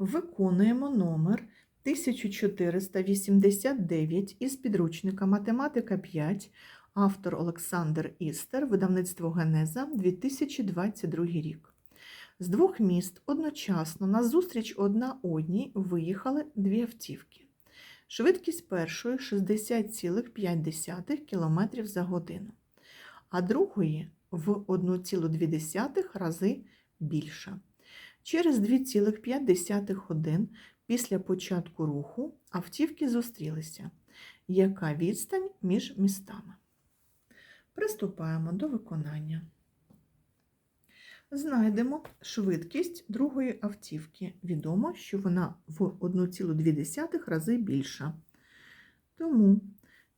Виконуємо номер 1489 із підручника Математика 5, автор Олександр Істер, видавництво Генеза 2022 рік. З двох міст одночасно на зустріч одна одній виїхали дві автівки. Швидкість першої 60,5 км за годину, а другої в 1,2 рази більша. Через 2,5 годин після початку руху автівки зустрілися. Яка відстань між містами? Приступаємо до виконання. Знайдемо швидкість другої автівки. Відомо, що вона в 1,2 рази більша. Тому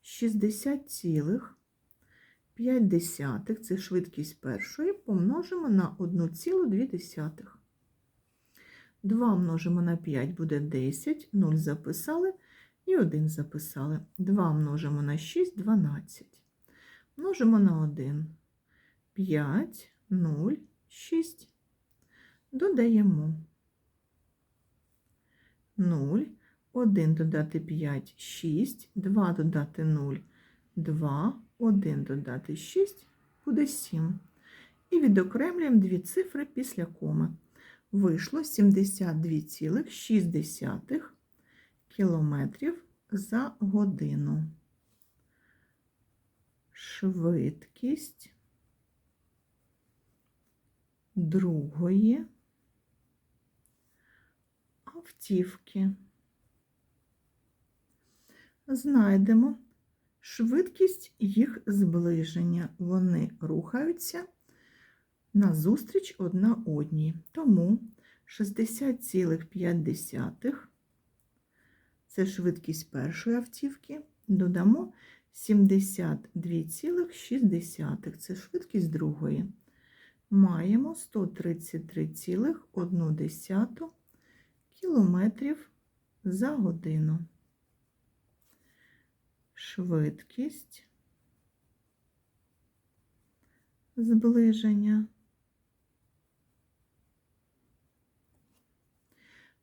60,5 це швидкість першої помножимо на 1,2. 2 множимо на 5 буде 10, 0 записали і 1 записали. 2 множимо на 6 12. Множимо на 1 5, 0, 6. Додаємо 0, 1 додати 5 6, 2 додати 0 2, 1 додати 6 буде 7. І відокремлюємо дві цифри після коми вийшло 72,6 кілометрів за годину. Швидкість другої автівки. Знайдемо швидкість їх зближення. Вони рухаються назустріч одна одній. Тому 60,5 це швидкість першої автівки, додамо 72,6 це швидкість другої. Маємо 133,1 кілометрів за годину. Швидкість зближення.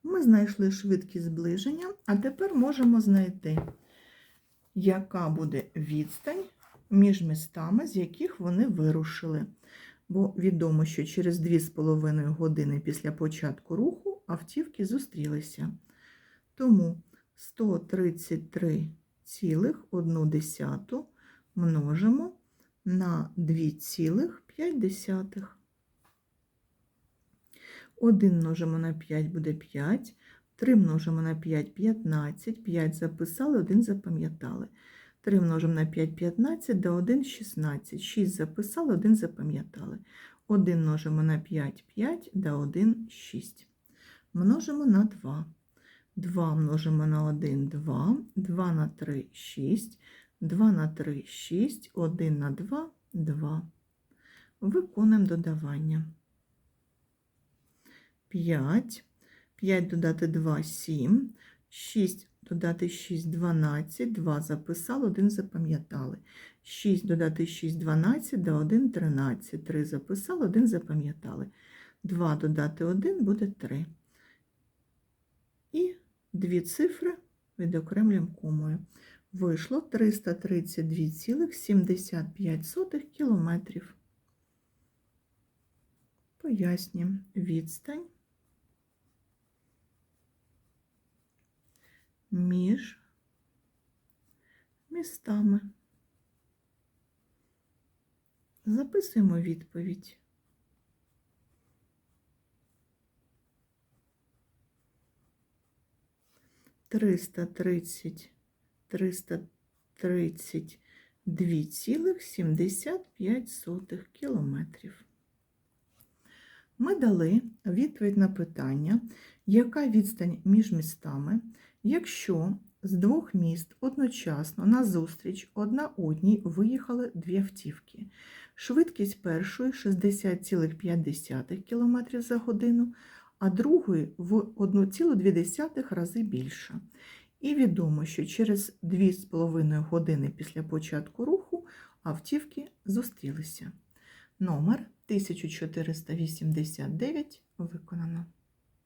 Ми знайшли швидкість зближення, а тепер можемо знайти, яка буде відстань між містами, з яких вони вирушили. Бо відомо, що через 2,5 години після початку руху автівки зустрілися. Тому 133,1 множимо на 2,5. 1 множимо на 5 буде 5, 3 множимо на 5 15, 5 записали, 1 запам'ятали. 3 множимо на 5 15, да 1 16, 6 записали, 1 запам'ятали. 1 множимо на 5 5, да 1 6. Множимо на 2. 2 множимо на 1 2, 2 на 3 6, 2 на 3 6, 1 на 2 2. Виконуємо додавання. 5, 5 додати 2 7, 6 додати 6 12, 2 записали, 1 запам'ятали. 6 додати 6 12, да 1 13, 3 записали, 1 запам'ятали. 2 додати 1 буде 3. І дві цифри відокремлюємо комою. Вийшло 332,75 кілометрів. Пояснюємо відстань між містами. Записуємо відповідь. Триста тридцять, триста тридцять дві цілих сімдесят п'ять сотих кілометрів. Ми дали відповідь на питання, яка відстань між містами, якщо з двох міст одночасно на зустріч одна одній виїхали дві автівки. Швидкість першої 60,5 км за годину, а другої в 1,2 рази більша. І відомо, що через 2,5 години після початку руху автівки зустрілися. Номер 1489 виконано.